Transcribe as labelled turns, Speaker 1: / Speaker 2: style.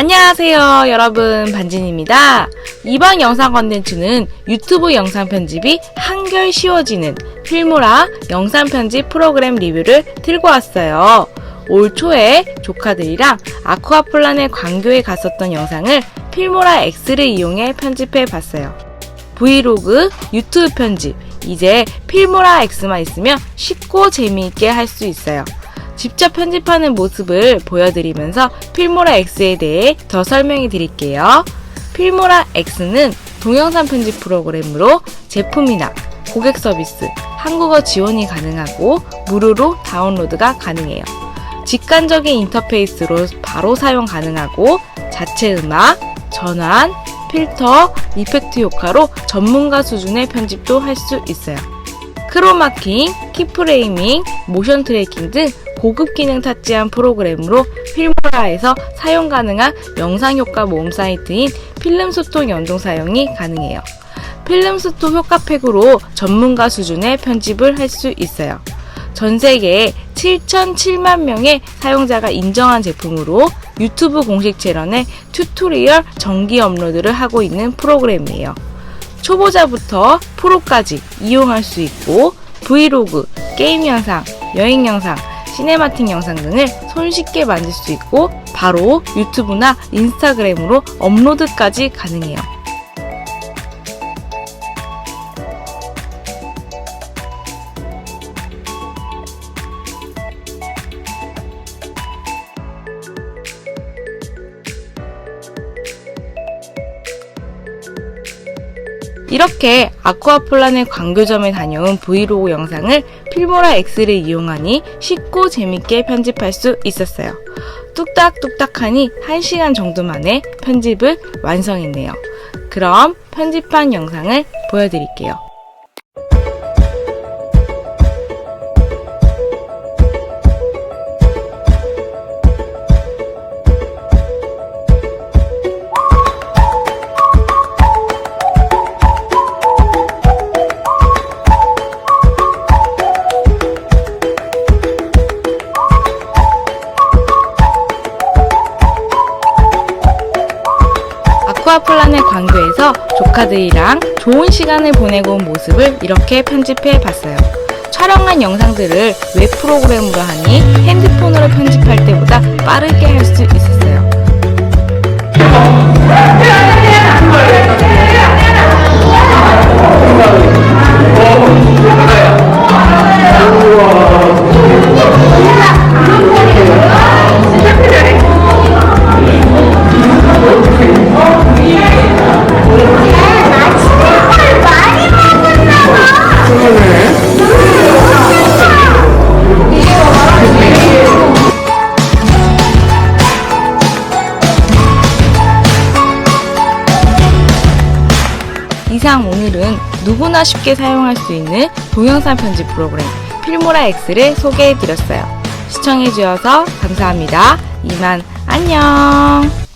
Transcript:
Speaker 1: 안녕하세요, 여러분. 반진입니다. 이번 영상 컨텐츠는 유튜브 영상 편집이 한결 쉬워지는 필모라 영상 편집 프로그램 리뷰를 들고 왔어요. 올 초에 조카들이랑 아쿠아플란의 광교에 갔었던 영상을 필모라 X를 이용해 편집해 봤어요. 브이로그, 유튜브 편집, 이제 필모라 X만 있으면 쉽고 재미있게 할 수 있어요. 직접 편집하는 모습을 보여드리면서 필모라 X에 대해 더 설명해 드릴게요. 필모라 X는 동영상 편집 프로그램으로 제품이나 고객 서비스, 한국어 지원이 가능하고 무료로 다운로드가 가능해요. 직관적인 인터페이스로 바로 사용 가능하고 자체 음악, 전환, 필터, 이펙트 효과로 전문가 수준의 편집도 할 수 있어요. 크로마킹, 키프레이밍, 모션 트래킹 등 고급 기능 탑재한 프로그램으로 필모라에서 사용 가능한 영상 효과 모음 사이트인 필름 소통 연동 사용이 가능해요. 필름 소통 효과팩으로 전문가 수준의 편집을 할 수 있어요. 전 세계에 7,007만 명의 사용자가 인정한 제품으로 유튜브 공식 채널에 튜토리얼 정기 업로드를 하고 있는 프로그램이에요. 초보자부터 프로까지 이용할 수 있고 브이로그, 게임 영상, 여행 영상, 시네마틱 영상 등을 손쉽게 만들 수 있고 바로 유튜브나 인스타그램으로 업로드까지 가능해요. 이렇게 아쿠아플란의 광교점에 다녀온 브이로그 영상을 필모라 X를 이용하니 쉽고 재밌게 편집할 수 있었어요. 뚝딱뚝딱하니 1시간 정도 만에 편집을 완성했네요. 그럼 편집한 영상을 보여드릴게요. 아쿠아플란의 광교에서 조카들이랑 좋은 시간을 보내고 온 모습을 이렇게 편집해 봤어요. 촬영한 영상들을 웹 프로그램으로 하니 핸드폰으로 편집할 때보다 빠르게 할 수 있었어요. 이상 오늘은 누구나 쉽게 사용할 수 있는 동영상 편집 프로그램 필모라 X를 소개해 드렸어요. 시청해 주셔서 감사합니다. 이만 안녕.